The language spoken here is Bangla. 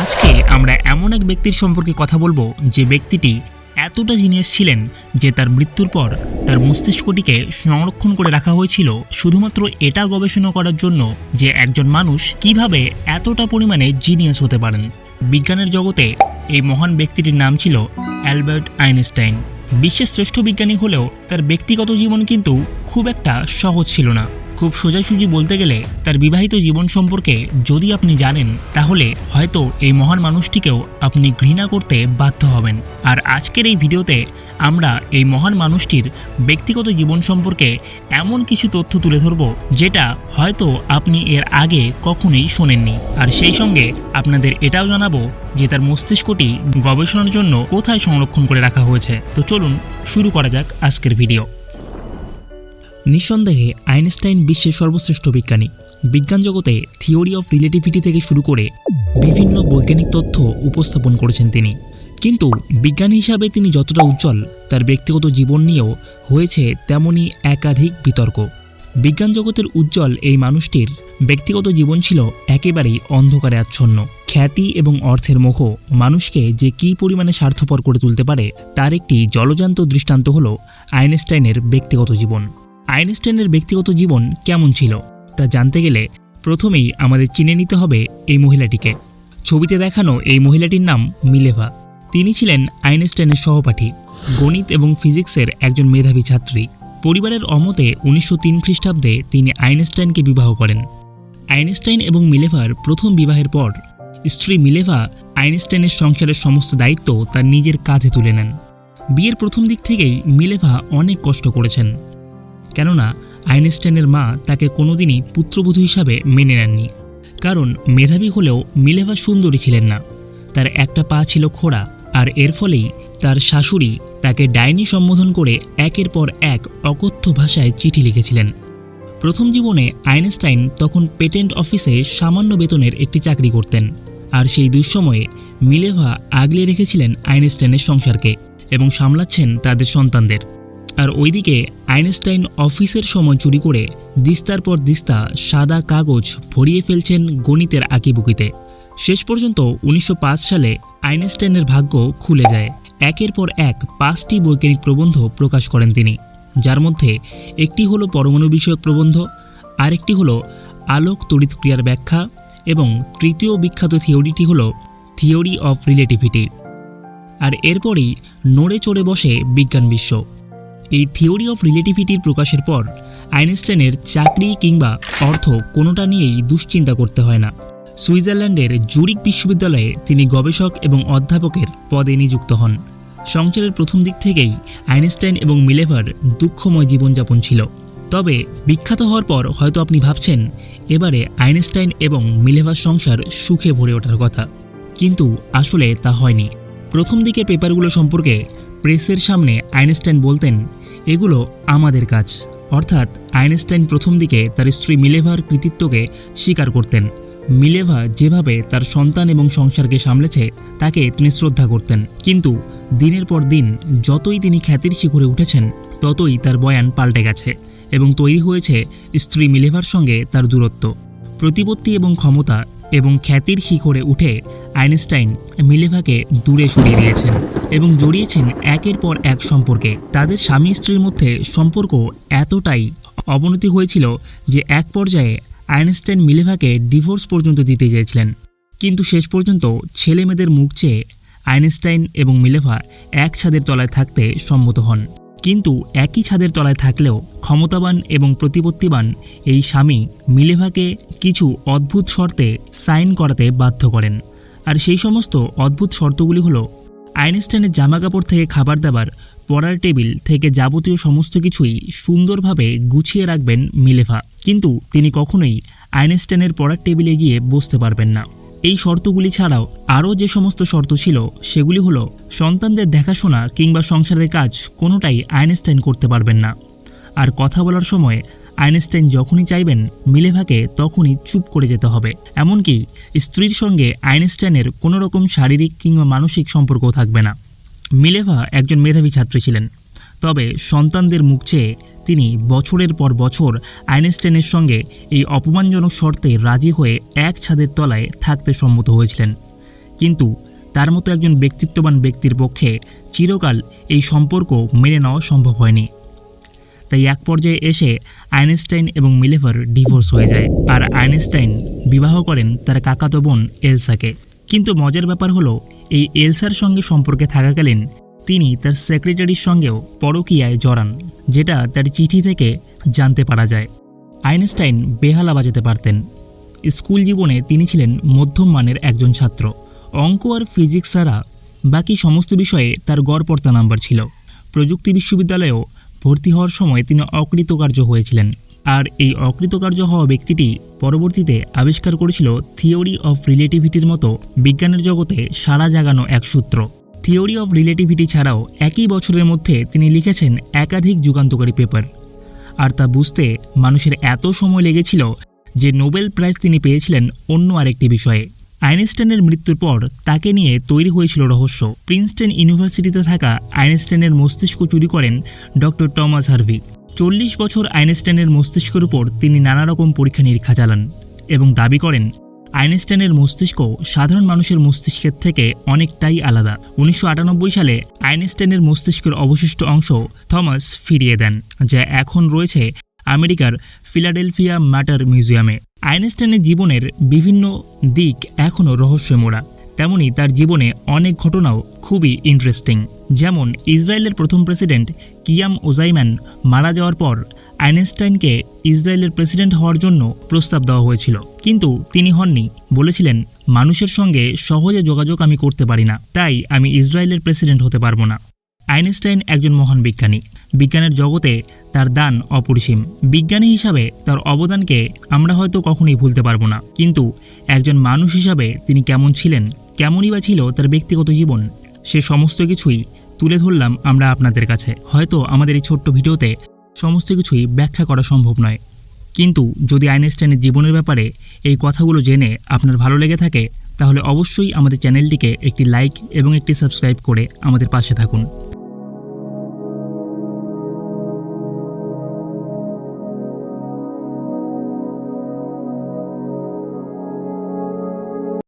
আজকে আমরা এমন এক ব্যক্তির সম্পর্কে কথা বলব যে ব্যক্তিটি এতটা জিনিয়াস ছিলেন যে তার মৃত্যুর পর তার মস্তিষ্কটিকে সংরক্ষণ করে রাখা হয়েছিল শুধুমাত্র এটা গবেষণা করার জন্য যে একজন মানুষ কীভাবে এতটা পরিমাণে জিনিয়াস হতে পারেন। বিজ্ঞানের জগতে এই মহান ব্যক্তিটির নাম ছিল অ্যালবার্ট আইনস্টাইন। বিশ্বের শ্রেষ্ঠ বিজ্ঞানী হলেও তার ব্যক্তিগত জীবন কিন্তু খুব একটা সহজ ছিল না। খুব সোজাসুজি বলতে গেলে তার বিবাহিত জীবন সম্পর্কে যদি আপনি জানেন, তাহলে হয়তো এই মহান মানুষটিকেও আপনি ঘৃণা করতে বাধ্য হবেন। আর আজকের এই ভিডিওতে আমরা এই মহান মানুষটির ব্যক্তিগত জীবন সম্পর্কে এমন কিছু তথ্য তুলে ধরব, যেটা হয়তো আপনি এর আগে কখনোই শোনেননি। আর সেই সঙ্গে আপনাদের এটাও জানাব যে তার মস্তিষ্কটি গবেষণার জন্য কোথায় সংরক্ষণ করে রাখা হয়েছে। তো চলুন শুরু করা যাক আজকের ভিডিও। নিঃসন্দেহে আইনস্টাইন বিশ্বের সর্বশ্রেষ্ঠ বিজ্ঞানী। বিজ্ঞান জগতে থিওরি অফ রিলেটিভিটি থেকে শুরু করে বিভিন্ন বৈজ্ঞানিক তথ্য উপস্থাপন করেছেন তিনি। কিন্তু বিজ্ঞানী হিসাবে তিনি যতটা উজ্জ্বল, তার ব্যক্তিগত জীবন নিয়েও হয়েছে তেমনই একাধিক বিতর্ক। বিজ্ঞান জগতের উজ্জ্বল এই মানুষটির ব্যক্তিগত জীবন ছিল একেবারেই অন্ধকারে আচ্ছন্ন। খ্যাতি এবং অর্থের মোহ মানুষকে যে কী পরিমাণে স্বার্থপর করে তুলতে পারে, তার একটি জলজান্ত দৃষ্টান্ত হল আইনস্টাইনের ব্যক্তিগত জীবন। আইনস্টাইনের ব্যক্তিগত জীবন কেমন ছিল, তা জানতে গেলে প্রথমেই আমাদের চিনে নিতে হবে এই মহিলাটিকে। ছবিতে দেখানো এই মহিলাটির নাম মিলেভা। তিনি ছিলেন আইনস্টাইনের সহপাঠী, গণিত এবং ফিজিক্সের একজন মেধাবী ছাত্রী। পরিবারের অমতে উনিশশো তিন খ্রিস্টাব্দে তিনি আইনস্টাইনকে বিবাহ করেন। আইনস্টাইন এবং মিলেভার প্রথম বিবাহের পর স্ত্রী মিলেভা আইনস্টাইনের সংসারের সমস্ত দায়িত্ব তার নিজের কাঁধে তুলে নেন। বিয়ের প্রথম দিক থেকেই মিলেভা অনেক কষ্ট করেছেন। কেননা আইনস্টাইনের মা তাকে কোনোদিনই পুত্রবধূ হিসাবে মেনে নেননি। কারণ মেধাবী হলেও মিলেভা সুন্দরী ছিলেন না। তার একটা পা ছিল খোড়া আর এর ফলেই তার শাশুড়ি তাকে ডাইনি সম্বোধন করে একের পর এক অকথ্য ভাষায় চিঠি লিখেছিলেন। প্রথম জীবনে আইনস্টাইন তখন পেটেন্ট অফিসে সামান্য বেতনের একটি চাকরি করতেন আর সেই দুঃসময়ে মিলেভা আগলে রেখেছিলেন আইনস্টাইনের সংসারকে এবং সামলাচ্ছেন তাদের সন্তানদের। আর ওইদিকে আইনস্টাইন অফিসের সময় চুরি করে দিস্তার পর দিস্তা সাদা কাগজ ভরিয়ে ফেলছেন গণিতের আঁকিবুকিতে। শেষ পর্যন্ত উনিশশো পাঁচ সালে আইনস্টাইনের ভাগ্য খুলে যায়। একের পর এক পাঁচটি বৈজ্ঞানিক প্রবন্ধ প্রকাশ করেন তিনি। যার মধ্যে একটি হলো পরমাণু বিষয়ক প্রবন্ধ, আরেকটি হলো আলোক তড়িৎ ক্রিয়ার ব্যাখ্যা এবং তৃতীয় বিখ্যাত থিওরিটি হলো থিওরি অফ রিলেটিভিটি। আর এরপরেই নড়ে চড়ে বসে বিজ্ঞান বিশ্ব। এই থিওরি অফ রিলেটিভিটির প্রকাশের পর, আইনস্টাইনের চাকরি কিংবা অর্থ কোনোটা নিয়েই দুশ্চিন্তা করতে হয় না। সুইজারল্যান্ডের জুরিক বিশ্ববিদ্যালয়ে তিনি গবেষক এবং অধ্যাপকের পদে নিযুক্ত হন। সংসারের প্রথম দিক থেকেই আইনস্টাইন এবং মিলেভার দুঃখময় জীবনযাপন ছিল। তবে বিখ্যাত হওয়ার পর হয়তো আপনি ভাবছেন, এবারে আইনস্টাইন এবং মিলেভার সংসার সুখে ভরে ওঠার কথা। কিন্তু আসলে তা হয়নি। প্রথম দিকের পেপারগুলো সম্পর্কে প্রেসের সামনে আইনস্টাইন বলতেন এগুলো আমাদের কাজ। অর্থাৎ আইনস্টাইন প্রথম দিকে তার স্ত্রী মিলেভার কৃতিত্বকে স্বীকার করতেন। মিলেভা যেভাবে তার সন্তান এবং সংসারকে সামলেছে, তাকে তিনি শ্রদ্ধা করতেন। কিন্তু দিনের পর দিন যতই তিনি খ্যাতির শিখরে উঠেছেন, ততই তার বয়ান পাল্টে গেছে এবং তৈরি হয়েছে স্ত্রী মিলেভার সঙ্গে তার দূরত্ব। প্রতিপত্তি এবং ক্ষমতা এবং খ্যাতির শিখরে উঠে আইনস্টাইন মিলেভাকে দূরে সরিয়ে দিয়েছেন এবং জড়িয়েছেন একের পর এক সম্পর্কে। তাদের স্বামী স্ত্রীর মধ্যে সম্পর্ক এতটাই অবনতি হয়েছিল যে এক পর্যায়ে আইনস্টাইন মিলেভাকে ডিভোর্স পর্যন্ত দিতে চেয়েছিলেন। কিন্তু শেষ পর্যন্ত ছেলে মেয়েদের মুখ চেয়ে আইনস্টাইন এবং মিলেভা এক ছাদের তলায় থাকতে সম্মত হন। কিন্তু একই ছাদের তলায় থাকলেও ক্ষমতাবান এবং প্রতিপত্তিবান এই স্বামী মিলেভাকে কিছু অদ্ভুত শর্তে সাইন করাতে বাধ্য করেন। আর সেই সমস্ত অদ্ভুত শর্তগুলি হলো আইনস্টাইনের জামাকাপড় থেকে খাবার দাবার, পড়ার টেবিল থেকে যাবতীয় সমস্ত কিছুই সুন্দরভাবে গুছিয়ে রাখবেন মিলেভা। কিন্তু তিনি কখনোই আইনস্টাইনের পড়ার টেবিলে গিয়ে বসতে পারবেন না। এই শর্তগুলি ছাড়াও আরও যে সমস্ত শর্ত ছিল, সেগুলি হলো সন্তানদের দেখাশোনা কিংবা সংসারের কাজ কোনোটাই আইনস্টাইন করতে পারবেন না। আর কথা বলার সময় আইনস্টাইন যখনই চাইবেন মিলেভাকে তখনই চুপ করে যেতে হবে। এমনকি স্ত্রীর সঙ্গে আইনস্টাইনের কোনো রকম শারীরিক কিংবা মানসিক সম্পর্কও থাকবে না। মিলেভা একজন মেধাবী ছাত্রী ছিলেন। তবে সন্তানদের মুখ চেয়ে তিনি বছরের পর বছর আইনস্টাইনের সঙ্গে এই অপমানজনক শর্তে রাজি হয়ে এক ছাদের তলায় থাকতে সম্মত হয়েছিলেন। কিন্তু তার মতো একজন ব্যক্তিত্ববান ব্যক্তির পক্ষে চিরকাল এই সম্পর্ক মেনে নেওয়া সম্ভব হয়নি। তাই এক পর্যায়ে এসে আইনস্টাইন এবং মিলেভার ডিভোর্স হয়ে যায় আর আইনস্টাইন বিবাহ করেন তার কাকাতো বোন এলসাকে। কিন্তু মজার ব্যাপার হলো, এই এলসার সঙ্গে সম্পর্কে থাকাকালীন তিনি তার সেক্রেটারির সঙ্গেও পরকীয়ায় জড়ান, যেটা তার চিঠি থেকে জানতে পারা যায়। আইনস্টাইন বেহালা বাজাতে পারতেন। স্কুল জীবনে তিনি ছিলেন মধ্যম মানের একজন ছাত্র। অঙ্ক আর ফিজিক্স ছাড়া বাকি সমস্ত বিষয়ে তার গড়পর্তা নাম্বার ছিল। প্রযুক্তি বিশ্ববিদ্যালয়েও ভর্তি হওয়ার সময় তিনি অকৃতকার্য হয়েছিলেন। আর এই অকৃতকার্য হওয়া ব্যক্তিটি পরবর্তীতে আবিষ্কার করেছিল থিওরি অফ রিলেটিভিটির মতো বিজ্ঞানের জগতে সাড়া জাগানো এক সূত্র। থিওরি অফ রিলেটিভিটি ছাড়াও একই বছরের মধ্যে তিনি লিখেছেন একাধিক যুগান্তকারী পেপার। আর তা বুঝতে মানুষের এত সময় লেগেছিল যে নোবেল প্রাইজ তিনি পেয়েছিলেন অন্য আরেকটি বিষয়ে। আইনস্টাইনের মৃত্যুর পর তাকে নিয়ে তৈরি হয়েছিল রহস্য। প্রিন্সটন ইউনিভার্সিটিতে থাকা আইনস্টাইনের মস্তিষ্ক চুরি করেন ডক্টর টমাস হার্ভি। চল্লিশ বছর আইনস্টাইনের মস্তিষ্কের উপর তিনি নানা রকম পরীক্ষা নিরীক্ষা চালান এবং দাবি করেন আইনস্টাইনের মস্তিষ্ক সাধারণ মানুষের মস্তিষ্কের থেকে অনেকটাই আলাদা। উনিশশো আটানব্বই সালে আইনস্টাইনের মস্তিষ্কের অবশিষ্ট অংশ থমাস ফিরিয়ে দেন, যা এখন রয়েছে আমেরিকার ফিলাডেলফিয়া ম্যাটার মিউজিয়ামে। আইনস্টাইনের জীবনের বিভিন্ন দিক এখনও রহস্যে মোড়া তেমনি তার জীবনে অনেক ঘটনাও খুবই ইন্টারেস্টিং যেমন ইসরায়েলের প্রথম প্রেসিডেন্ট কিয়াম ওজাইম্যান মারা যাওয়ার পর আইনস্টাইনকে ইসরায়েলের প্রেসিডেন্ট হওয়ার জন্য প্রস্তাব দেওয়া হয়েছিল। কিন্তু তিনি হননি। বলেছিলেন, মানুষের সঙ্গে সহজে যোগাযোগ আমি করতে পারি না, তাই আমি ইসরায়েলের প্রেসিডেন্ট হতে পারব না। আইনস্টাইন একজন মহান বিজ্ঞানী। বিজ্ঞানের জগতে তার দান অপরিসীম। বিজ্ঞানী হিসাবে তার অবদানকে আমরা হয়তো কখনোই ভুলতে পারব না। কিন্তু একজন মানুষ হিসাবে তিনি কেমন ছিলেন কেমনই বা ছিল তার ব্যক্তিগত জীবন, সে সমস্ত কিছুই তুলে ধরলাম আমরা আপনাদের কাছে। হয়তো আমাদের এই ছোট্ট ভিডিওতে সমস্ত কিছুই ব্যাখ্যা করা সম্ভব নয়। কিন্তু যদি আইনস্টাইনের জীবনের ব্যাপারে এই কথাগুলো জেনে আপনার ভালো লেগে থাকে, তাহলে অবশ্যই আমাদের চ্যানেলটিকে একটি লাইক এবং একটি সাবস্ক্রাইব করে আমাদের পাশে থাকুন।